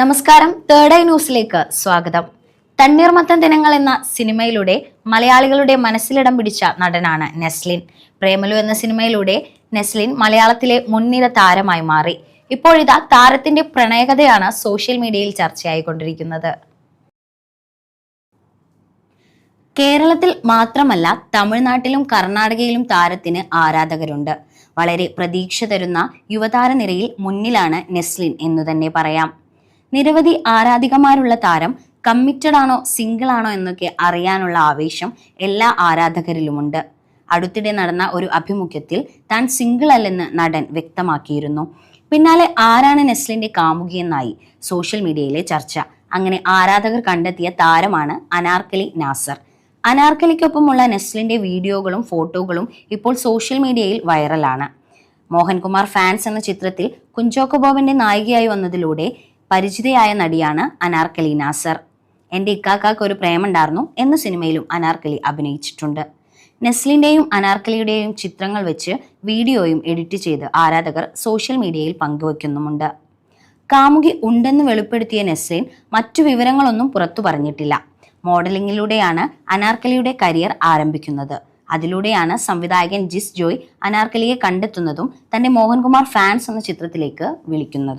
നമസ്കാരം. Third eye ന്യൂസിലേക്ക് സ്വാഗതം. തണ്ണീർമത്തൻ ദിനങ്ങൾ എന്ന സിനിമയിലൂടെ മലയാളികളുടെ മനസ്സിലിടം പിടിച്ച നടനാണ് നെസ്ലിൻ. പ്രേമലു എന്ന സിനിമയിലൂടെ നെസ്ലിൻ മലയാളത്തിലെ മുൻനിര താരമായി മാറി. ഇപ്പോഴിതാ താരത്തിന്റെ പ്രണയകഥയാണ് സോഷ്യൽ മീഡിയയിൽ ചർച്ചയായിക്കൊണ്ടിരിക്കുന്നത്. കേരളത്തിൽ മാത്രമല്ല തമിഴ്നാട്ടിലും കർണാടകയിലും താരത്തിന് ആരാധകരുണ്ട്. വളരെ പ്രതീക്ഷ തരുന്ന യുവതാര നിരയിൽ മുന്നിലാണ് നെസ്ലിൻ എന്നു തന്നെ പറയാം. നിരവധി ആരാധികമാരുള്ള താരം കമ്മിറ്റഡ് ആണോ സിംഗിൾ ആണോ എന്നൊക്കെ അറിയാനുള്ള ആവേശം എല്ലാ ആരാധകരിലുമുണ്ട്. അടുത്തിടെ നടന്ന ഒരു അഭിമുഖ്യത്തിൽ താൻ സിംഗിൾ അല്ലെന്ന് നടൻ വ്യക്തമാക്കിയിരുന്നു. പിന്നാലെ ആരാണ് നെസ്ലിന്റെ കാമുകിയെന്നായി സോഷ്യൽ മീഡിയയിലെ ചർച്ച. അങ്ങനെ ആരാധകർ കണ്ടെത്തിയ താരമാണ് അനാർക്കലി നാസർ. അനാർക്കലിക്കൊപ്പമുള്ള നെസ്ലിന്റെ വീഡിയോകളും ഫോട്ടോകളും ഇപ്പോൾ സോഷ്യൽ മീഡിയയിൽ വൈറലാണ്. മോഹൻകുമാർ ഫാൻസ് എന്ന ചിത്രത്തിൽ കുഞ്ചോക്കോ ബോബന്റെ നായികയായി വന്നതിലൂടെ പരിചിതയായ നടിയാണ് അനാർക്കലി നാസർ. എന്റെ ഇക്കാക്കാക്ക് ഒരു പ്രേമുണ്ടായിരുന്നു എന്ന സിനിമയിലും അനാർക്കലി അഭിനയിച്ചിട്ടുണ്ട്. നെസ്ലിന്റെയും അനാർക്കലിയുടെയും ചിത്രങ്ങൾ വെച്ച് വീഡിയോയും എഡിറ്റ് ചെയ്ത് ആരാധകർ സോഷ്യൽ മീഡിയയിൽ പങ്കുവയ്ക്കുന്നുമുണ്ട് കാമുകി ഉണ്ടെന്ന് വെളിപ്പെടുത്തിയ നെസ്ലിൻ മറ്റു വിവരങ്ങളൊന്നും പുറത്തു പറഞ്ഞിട്ടില്ല. മോഡലിംഗിലൂടെയാണ് അനാർക്കലിയുടെ കരിയർ ആരംഭിക്കുന്നത്. അതിലൂടെയാണ് സംവിധായകൻ ജിസ് ജോയ് അനാർക്കലിയെ കണ്ടെത്തുന്നതും തന്റെ മോഹൻകുമാർ ഫാൻസ് എന്ന ചിത്രത്തിലേക്ക് വിളിക്കുന്നതും.